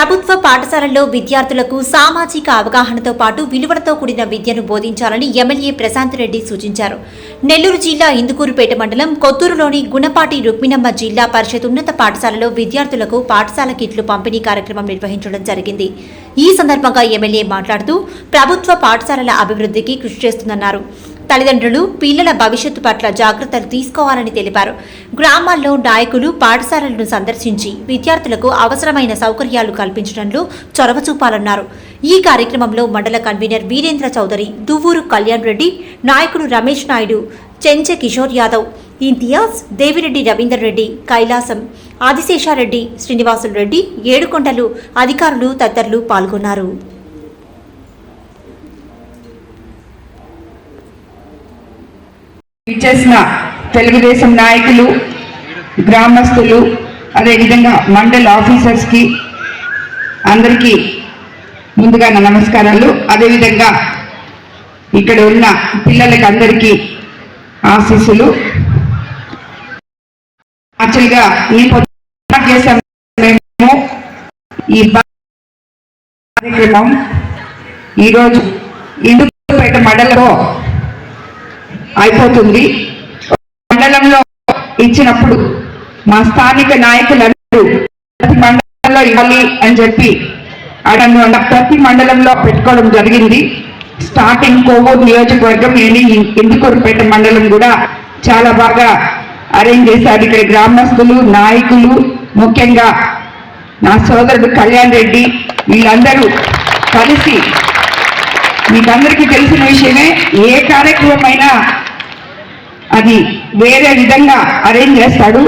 ప్రభుత్వ పాఠశాలల్లో విద్యార్థులకు సామాజిక అవగాహనతో పాటు విలువలతో కూడిన విద్యను బోధించాలని ఎమ్మెల్యే ప్రశాంత్ రెడ్డి సూచించారు. నెల్లూరు జిల్లా ఇందుకూరుపేట మండలం కొత్తూరులోని గుణపాటి రుక్మిణమ్మ జిల్లా పరిషత్ ఉన్నత పాఠశాలలో విద్యార్థులకు పాఠశాల కిట్లు పంపిణీ కార్యక్రమం నిర్వహించడం జరిగింది. ఈ సందర్భంగా ఎమ్మెల్యే మాట్లాడుతూ ప్రభుత్వ పాఠశాలల అభివృద్ధికి కృషి చేస్తుందన్నారు. తల్లిదండ్రులు పిల్లల భవిష్యత్తు పట్ల జాగ్రత్తలు తీసుకోవాలని తెలిపారు. గ్రామాల్లో నాయకులు పాఠశాలలను సందర్శించి విద్యార్థులకు అవసరమైన సౌకర్యాలు కల్పించడంలో చొరవ చూపాలన్నారు. ఈ కార్యక్రమంలో మండల కన్వీనర్ వీరేంద్ర చౌదరి దువ్వూరు కళ్యాణ్ రెడ్డి నాయకుడు రమేష్ నాయుడు చెంచె కిషోర్ యాదవ్ ఇంతియాజ్ దేవిరెడ్డి రవీందర్ రెడ్డి కైలాసం ఆదిశేషారెడ్డి శ్రీనివాసులు రెడ్డి ఏడుకొండలు అధికారులు తదితరులు పాల్గొన్నారు. ఇచ్చేసిన తెలుగుదేశం నాయకులు గ్రామస్తులు అదేవిధంగా మండల్ ఆఫీసర్స్కి అందరికీ ముందుగా నా నమస్కారాలు. అదేవిధంగా ఇక్కడ ఉన్న పిల్లలకి అందరికీ ఆశీస్సులు. యాక్చువల్గా ఈ పొద్దున్న మేము ఈ కార్యక్రమం ఈరోజు ఇందుపేట మండలంలో అయిపోతుంది. మండలంలో ఇచ్చినప్పుడు మా స్థానిక నాయకులందరూ ప్రతి మండలంలో ఇవ్వాలి అని చెప్పి అడగ ప్రతి మండలంలో పెట్టుకోవడం జరిగింది. స్టార్టింగ్ కోవూరు నియోజకవర్గం ఏంటి ఇందుకొరపేట మండలం కూడా చాలా బాగా అరేంజ్ చేశారు. ఇక్కడ గ్రామస్తులు నాయకులు ముఖ్యంగా నా సోదరుడు కళ్యాణ్ రెడ్డి వీళ్ళందరూ కలిసి మీకందరికీ తెలిసిన విషయమే ఏ కార్యక్రమం అయినా అది వేరే విధంగా అరేంజ్ చేస్తాడు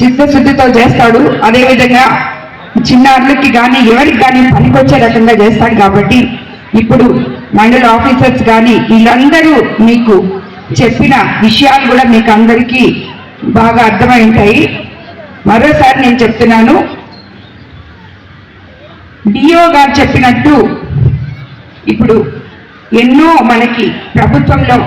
చిత్తశుద్ధితో చేస్తాడు. అదేవిధంగా చిన్నారులకి కానీ ఎవరికి కానీ పనికొచ్చే రకంగా చేస్తాడు కాబట్టి ఇప్పుడు మండల ఆఫీసర్స్ కానీ వీళ్ళందరూ మీకు చెప్పిన విషయాలు కూడా మీకు అందరికీ బాగా అర్థమై ఉంటాయి. మరోసారి నేను చెప్తున్నాను డిఓ గారు చెప్పినట్టు ఇప్పుడు ఎన్నో మనకి ప్రభుత్వంలో